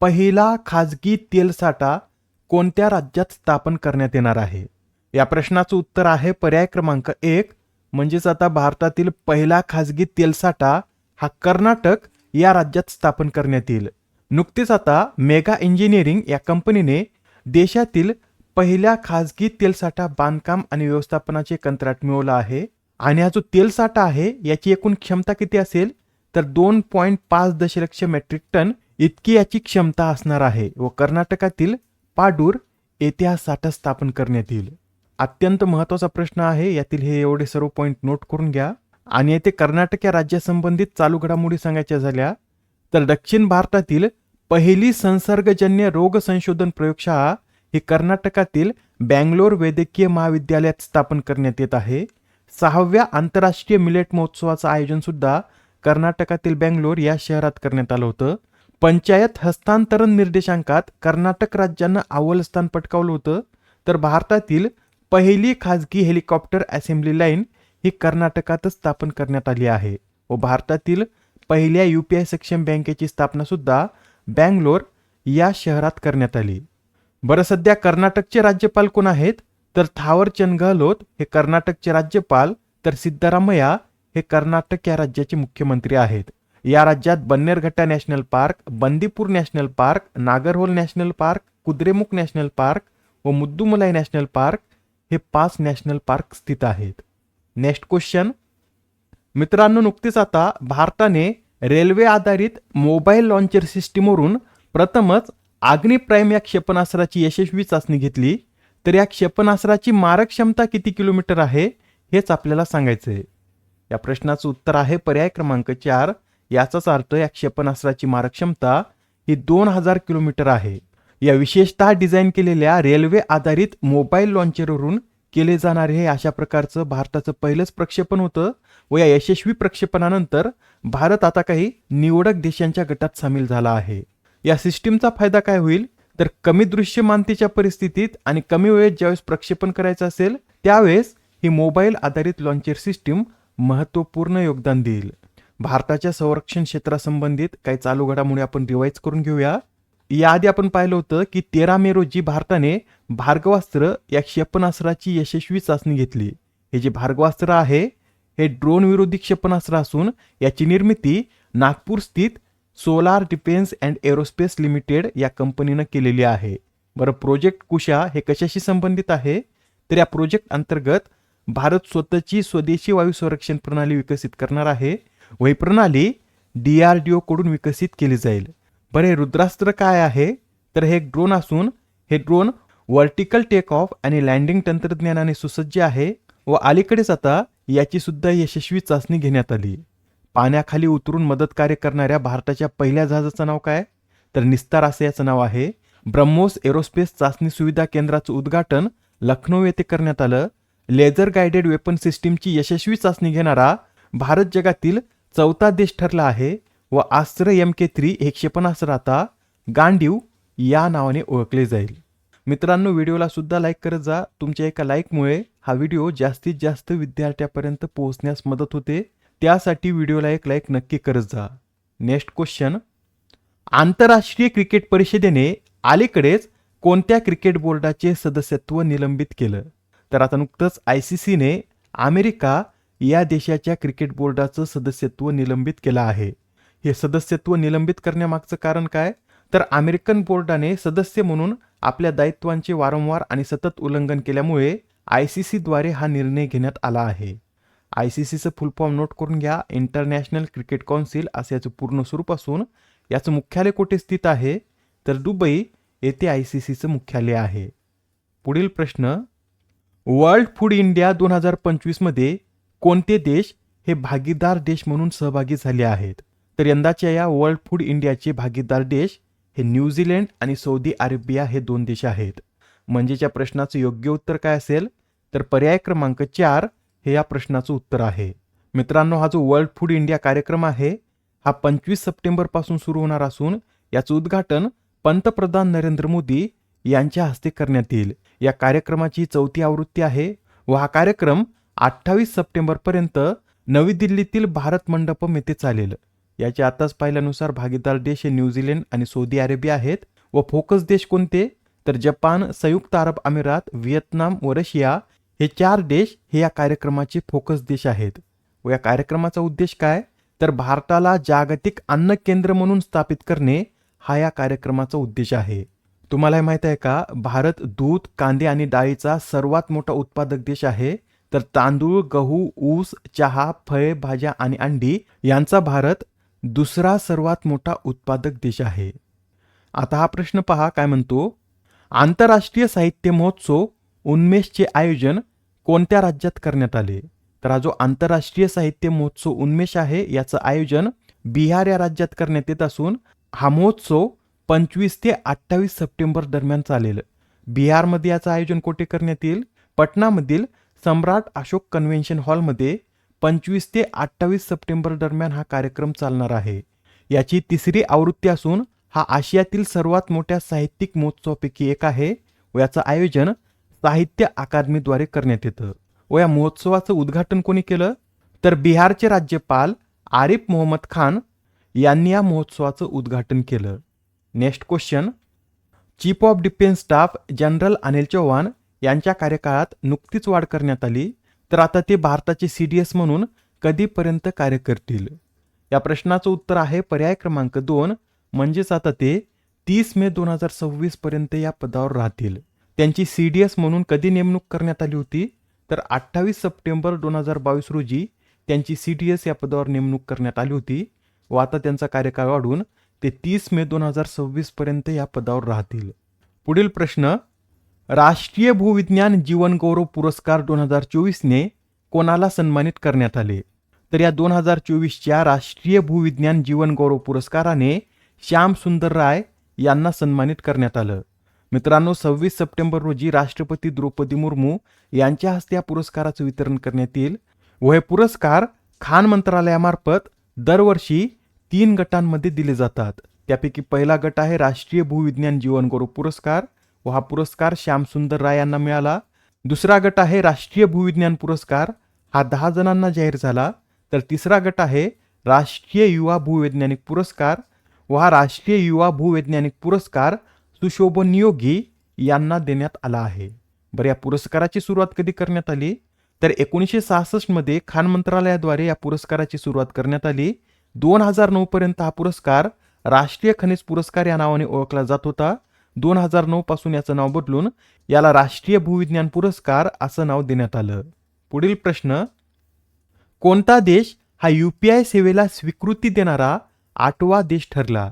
पहिला खाजगी तेलसाठा कोणत्या राज्यात स्थापन करण्यात येणार आहे? या प्रश्नाचं उत्तर आहे पर्याय क्रमांक एक. म्हणजेच आता भारतातील पहिला खाजगी तेलसाठा हा कर्नाटक या राज्यात स्थापन करण्यात येईल. नुकतीच आता मेगा इंजिनिअरिंग या कंपनीने देशातील पहिल्या खाजगी तेलसाठा बांधकाम आणि व्यवस्थापनाचे कंत्राट मिळवलं आहे. आणि हा जो तेलसाठा आहे याची एकूण क्षमता किती असेल? तर दोन पॉईंट पाच दशलक्ष मेट्रिक टन इतकी याची क्षमता असणार आहे व कर्नाटकातील पाडूर येथे हा साठा स्थापन करण्यात येईल. अत्यंत महत्त्वाचा प्रश्न आहे यातील हे एवढे सर्व पॉईंट नोट करून घ्या. आणि येथे कर्नाटक या राज्यासंबंधित चालू घडामोडी सांगायच्या झाल्या तर दक्षिण भारतातील पहिली संसर्गजन्य रोग संशोधन प्रयोगशाळा ही कर्नाटकातील बँगलोर वैद्यकीय महाविद्यालयात स्थापन करण्यात येत आहे. सहाव्या आंतरराष्ट्रीय मिलेट महोत्सवाचं आयोजन सुद्धा कर्नाटकातील बँगलोर या शहरात करण्यात आलं होतं. पंचायत हस्तांतरण निर्देशांकात कर्नाटक राज्यानं अव्वल स्थान पटकावलं होतं तर भारतातील पहिली खाजगी हेलिकॉप्टर असेंब्ली लाईन ही कर्नाटकातच स्थापन करण्यात आली आहे व भारतातील पहिल्या यू पी आय सक्षम बँकेची स्थापनासुद्धा बँगलोर या शहरात करण्यात आली. बरं सध्या कर्नाटकचे राज्यपाल कोण आहेत? तर थावरचंद गहलोत हे कर्नाटकचे राज्यपाल तर सिद्धरामय्या हे कर्नाटक या राज्याचे मुख्यमंत्री आहेत. या राज्यात Bannerghatta national park Bandipur national park Nagarhole national park Kudremukh national park व मुद्दुमलाई नॅशनल पार्क हे पाच नॅशनल पार्क स्थित आहेत. नेक्स्ट क्वेश्चन मित्रांनो नुकतीच आता भारताने रेल्वे आधारित मोबाईल लॉन्चर सिस्टीमवरून प्रथमच आग्नी प्राईम या क्षेपणास्त्राची यशस्वी चाचणी घेतली. तर या क्षेपणास्त्राची मारक क्षमता किती किलोमीटर आहे हेच आपल्याला सांगायचं आहे या प्रश्नाचं उत्तर आहे पर्याय क्रमांक चार याचाच अर्थ या क्षेपणास्त्राची मारक क्षमता ही दोन हजार किलोमीटर आहे. या विशेषतः डिझाईन केलेल्या रेल्वे आधारित मोबाईल लॉन्चरवरून केले जाणारे हे अशा प्रकारचं भारताचं पहिलंच प्रक्षेपण होतं व या यशस्वी प्रक्षेपणानंतर भारत आता काही निवडक देशांच्या गटात सामील झाला आहे. या सिस्टीमचा फायदा काय होईल? तर कमी दृश्यमानतेच्या परिस्थितीत आणि कमी वेळेत ज्यावेळेस प्रक्षेपण करायचं असेल त्यावेळेस ही मोबाईल आधारित लॉन्चर सिस्टीम महत्त्वपूर्ण योगदान देईल. भारताच्या संरक्षण क्षेत्रासंबंधित काही चालू घडामोडी आपण रिवाईज करून घेऊया. याआधी आपण पाहिलं होतं की तेरा मे रोजी भारताने भार्गवास्त्र या क्षेपणास्त्राची यशस्वी चाचणी घेतली. हे जे भार्गवास्त्र आहे हे ड्रोन विरोधी क्षेपणास्त्र असून याची निर्मिती नागपूर स्थित solar defence and aerospace limited या कंपनीनं केलेली आहे. बरं प्रोजेक्ट कुशा हे कशाशी संबंधित आहे? तर या प्रोजेक्ट अंतर्गत भारत स्वतःची स्वदेशी वायू संरक्षण प्रणाली विकसित करणार आहे. व ही प्रणाली डी आर डी कडून विकसित केली जाईल. बरं हे रुद्रास्त्र काय आहे? तर हे एक ड्रोन असून हे ड्रोन व्हर्टिकल टेक ऑफ आणि लँडिंग तंत्रज्ञानाने सुसज्ज आहे व अलीकडेच आता याची सुद्धा यशस्वी चाचणी घेण्यात आली. पाण्याखाली उतरून मदत कार्य करणाऱ्या भारताच्या पहिल्या जहाजाचं नाव काय? तर निस्तार असं याचं नाव आहे. ब्रह्मोस एरोस्पेस चाचणी सुविधा केंद्राचं उद्घाटन लखनौ येथे करण्यात आलं. लेझर गायडेड वेपन सिस्टीमची यशस्वी चाचणी घेणारा भारत जगातील चौथा देश ठरला आहे व आस्त्र एम के थ्री हे क्षेपणास्त्र आता गांडीव या नावाने ओळखले जाईल. मित्रांनो व्हिडिओला सुद्धा लाईक करत जा. तुमच्या एका लाईकमुळे हा व्हिडिओ जास्तीत जास्त विद्यार्थ्यापर्यंत पोहोचण्यास मदत होते. त्यासाठी व्हिडिओला एक लाईक नक्की करत जा. नेक्स्ट क्वेश्चन आंतरराष्ट्रीय क्रिकेट परिषदेने अलीकडेच कोणत्या क्रिकेट बोर्डाचे सदस्यत्व निलंबित केलं? तर आता नुकतंच आय सी सीने अमेरिका या देशाच्या क्रिकेट बोर्डाचं सदस्यत्व निलंबित केलं आहे. हे सदस्यत्व निलंबित करण्यामागचं कारण काय? तर अमेरिकन बोर्डाने सदस्य म्हणून आपल्या दायित्वांचे वारंवार आणि सतत उल्लंघन केल्यामुळे आय सी सीद्वारे हा निर्णय घेण्यात आला आहे. आय सी सीचं फुल फॉर्म नोट करून घ्या. इंटरनॅशनल क्रिकेट काउन्सिल असं याचं पूर्ण स्वरूप असून याचं मुख्यालय कुठे स्थित आहे? तर दुबई येथे आय सी सीचं मुख्यालय आहे. पुढील प्रश्न. वर्ल्ड फूड इंडिया दोन हजार पंचवीसमध्ये कोणते देश हे भागीदार देश म्हणून सहभागी झाले आहेत? तर यंदाच्या या वर्ल्ड फूड इंडियाचे भागीदार देश हे न्यूझीलंड आणि सौदी अरेबिया हे दोन देश आहेत. म्हणजेच्या प्रश्नाचं योग्य उत्तर काय असेल? तर पर्याय क्रमांक चार हे या प्रश्नाचं उत्तर आहे. मित्रांनो हा जो वर्ल्ड फूड इंडिया कार्यक्रम आहे हा पंचवीस सप्टेंबरपासून सुरू होणार असून याचं उद्घाटन पंतप्रधान नरेंद्र मोदी यांच्या हस्ते करण्यात येईल. या कार्यक्रमाची चौथी आवृत्ती आहे व हा कार्यक्रम अठ्ठावीस सप्टेंबर पर्यंत नवी दिल्लीतील भारत मंडपम येथे चालेल याच्या आताच पाहिल्यानुसार भागीदार देश हे न्यूझीलंड आणि सौदी अरेबिया आहेत व फोकस देश कोणते? तर जपान संयुक्त अरब अमिरात व्हिएतनाम व रशिया हे चार देश हे या कार्यक्रमाचे फोकस देश आहेत. व या कार्यक्रमाचा उद्देश काय? तर भारताला जागतिक अन्न केंद्र म्हणून स्थापित करणे हा या कार्यक्रमाचा उद्देश आहे. तुम्हाला माहीत आहे का? भारत दूध कांदे आणि डाळीचा सर्वात मोठा उत्पादक देश आहे. तर तांदूळ गहू ऊस चहा फळे भाज्या आणि अंडी यांचा भारत दुसरा सर्वात मोठा उत्पादक देश आहे. आता हा प्रश्न पहा काय म्हणतो? आंतरराष्ट्रीय साहित्य महोत्सव उन्मेषचे आयोजन कोणत्या राज्यात करण्यात आले? तर हा जो आंतरराष्ट्रीय साहित्य महोत्सव उन्मेष आहे याचं आयोजन बिहार या राज्यात करण्यात येत असून हा महोत्सव पंचवीस ते अठ्ठावीस सप्टेंबर दरम्यान चालेल. बिहारमध्ये याचं आयोजन कुठे करण्यात येईल? पटनामधील सम्राट अशोक कन्व्हेन्शन हॉलमध्ये पंचवीस ते अठ्ठावीस सप्टेंबर दरम्यान हा कार्यक्रम चालणार आहे. याची तिसरी आवृत्ती असून हा आशियातील सर्वात मोठ्या साहित्यिक महोत्सवापैकी एक आहे व याचं आयोजन साहित्य अकादमीद्वारे करण्यात येतं. व या महोत्सवाचं उद्घाटन कोणी केलं? तर बिहारचे राज्यपाल आरिफ मोहम्मद खान यांनी या महोत्सवाचं उद्घाटन केलं. Next question. Chief of defence staff general Anil Chauhan यांच्या कार्यकाळात नुकतीच वाढ करण्यात आली तर आता ते भारताचे सी डी एस म्हणून कधीपर्यंत कार्य करतील? या प्रश्नाचं उत्तर आहे पर्याय क्रमांक दोन म्हणजेच आता ते तीस मे दोन हजार सव्वीस पर्यंत या पदावर राहतील. त्यांची सी डी एस म्हणून कधी नेमणूक करण्यात आली होती? तर अठ्ठावीस सप्टेंबर दोन हजार बावीस रोजी त्यांची सी डी एस या पदावर नेमणूक करण्यात आली होती व आता त्यांचा कार्यकाळ वाढून ते तीस मे दोन हजार सव्वीस पर्यंत या पदावर राहतील. पुढील प्रश्न राष्ट्रीय भूविज्ञान जीवनगौरव पुरस्कार दोन हजार चोवीसने कोणाला सन्मानित करण्यात आले? तर या दोन हजार चोवीसच्या राष्ट्रीय भूविज्ञान जीवनगौरव पुरस्काराने श्याम सुंदर राय यांना सन्मानित करण्यात आलं. मित्रांनो सव्वीस सप्टेंबर रोजी राष्ट्रपती द्रौपदी मुर्मू यांच्या हस्ते या पुरस्काराचं वितरण करण्यात येईल व हे पुरस्कार खान मंत्रालयामार्फत दरवर्षी तीन गटांमध्ये दिले जातात. त्यापैकी पहिला गट आहे राष्ट्रीय भूविज्ञान जीवनगौरव पुरस्कार व हा पुरस्कार श्यामसुंदर राय यांना मिळाला. दुसरा गट आहे राष्ट्रीय भूविज्ञान पुरस्कार. हा दहा जणांना जाहीर झाला. तर तिसरा गट आहे राष्ट्रीय युवा भूवैज्ञानिक पुरस्कार व हा राष्ट्रीय युवा भूवैज्ञानिक पुरस्कार सुशोभन योगी यांना देण्यात आला आहे. बरं या पुरस्काराची सुरुवात कधी करण्यात आली? तर एकोणीसशे सहासष्टमध्ये खान मंत्रालयाद्वारे या पुरस्काराची सुरुवात करण्यात आली. दोन हजार नऊपर्यंत हा पुरस्कार राष्ट्रीय खनिज पुरस्कार या नावाने ओळखला जात होता. दोन हजार नऊ पासून याचं नाव बदलून याला राष्ट्रीय भूविज्ञान पुरस्कार असं नाव देण्यात आलं. पुढील प्रश्न कोणता देश हा यू पी आय सेवेला स्वीकृती देणारा आठवा देश ठरला?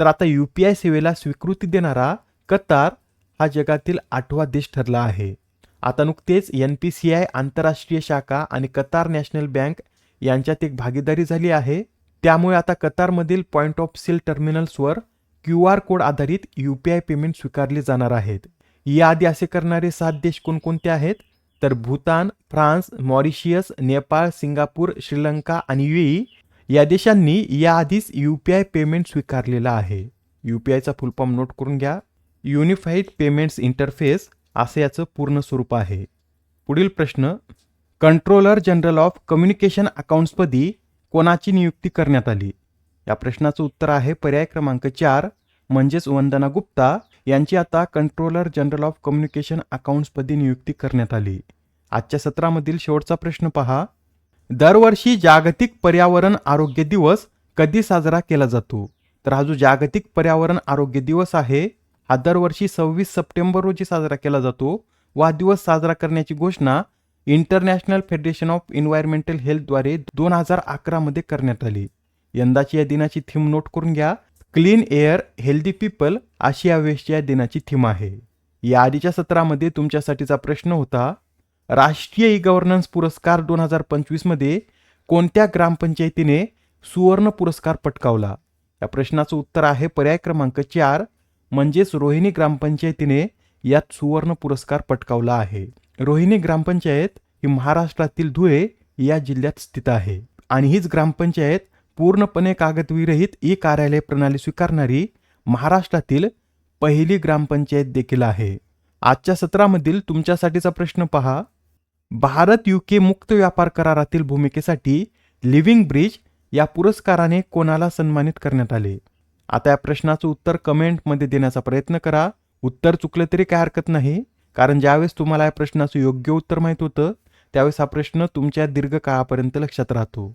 तर आता यू पी आय सेवेला स्वीकृती देणारा कतार हा जगातील आठवा देश ठरला आहे. आता नुकतेच एन पी सी आय आंतरराष्ट्रीय शाखा आणि कतार नॅशनल बँक यांच्यात एक भागीदारी झाली आहे. त्यामुळे आता कतारमधील पॉइंट ऑफ सेल टर्मिनल्सवर क्यू आर कोड आधारित यू पी आय पेमेंट स्वीकारले जाणार आहेत. याआधी असे करणारे सात देश कोणकोणते आहेत? तर Bhutan France Mauritius Nepal Singapore Sri Lanka आणि युई या देशांनी याआधीच यू पी आय पेमेंट स्वीकारलेला आहे. यू पी आयचा फुलफॉर्म नोट करून घ्या. युनिफाईड पेमेंट्स इंटरफेस असं याचं पूर्ण स्वरूप आहे. पुढील प्रश्न कंट्रोलर जनरल ऑफ कम्युनिकेशन अकाउंट्सपदी कोणाची नियुक्ती करण्यात आली? या प्रश्नाचं उत्तर आहे पर्याय क्रमांक चार म्हणजेच वंदना गुप्ता यांची आता कंट्रोलर जनरल ऑफ कम्युनिकेशन अकाउंट्सपदी नियुक्ती करण्यात आली. आजच्या सत्रामधील शेवटचा प्रश्न पहा. दरवर्षी जागतिक पर्यावरण आरोग्य दिवस कधी साजरा केला जातो? तर हा जो जागतिक पर्यावरण आरोग्य दिवस आहे हा दरवर्षी सव्वीस सप्टेंबर रोजी साजरा केला जातो व हा दिवस साजरा करण्याची घोषणा इंटरनॅशनल फेडरेशन ऑफ एन्व्हायरमेंटल हेल्थद्वारे दोन हजार अकरामध्ये करण्यात आली. यंदाची या दिनाची थीम नोट करून घ्या. क्लीन एअर हेल्दी पीपल अशी यावेळेसची या दिनाची थीम आहे. या आधीच्या सत्रामध्ये तुमच्यासाठीचा प्रश्न होता राष्ट्रीय ई गव्हर्नन्स पुरस्कार दोन हजार पंचवीसमध्ये कोणत्या ग्रामपंचायतीने सुवर्ण पुरस्कार पटकावला? या प्रश्नाचं उत्तर आहे पर्याय क्रमांक चार म्हणजेच रोहिणी ग्रामपंचायतीने यात सुवर्ण पुरस्कार पटकावला आहे. रोहिणी ग्रामपंचायत ही महाराष्ट्रातील धुळे या जिल्ह्यात स्थित आहे आणि हीच ग्रामपंचायत पूर्णपणे कागदविरहित ई कार्यालय प्रणाली स्वीकारणारी महाराष्ट्रातील पहिली ग्रामपंचायत देखील आहे. आजच्या सत्रामधील तुमच्यासाठीचा प्रश्न पहा. भारत युके मुक्त व्यापार करारातील भूमिकेसाठी लिव्हिंग ब्रिज या पुरस्काराने कोणाला सन्मानित करण्यात आले? आता या प्रश्नाचं उत्तर कमेंटमध्ये देण्याचा प्रयत्न करा. उत्तर चुकलं तरी काय हरकत नाही. कारण ज्यावेळेस तुम्हाला या प्रश्नाचं योग्य उत्तर माहीत होतं त्यावेळेस हा प्रश्न तुमच्या दीर्घकाळापर्यंत लक्षात राहतो.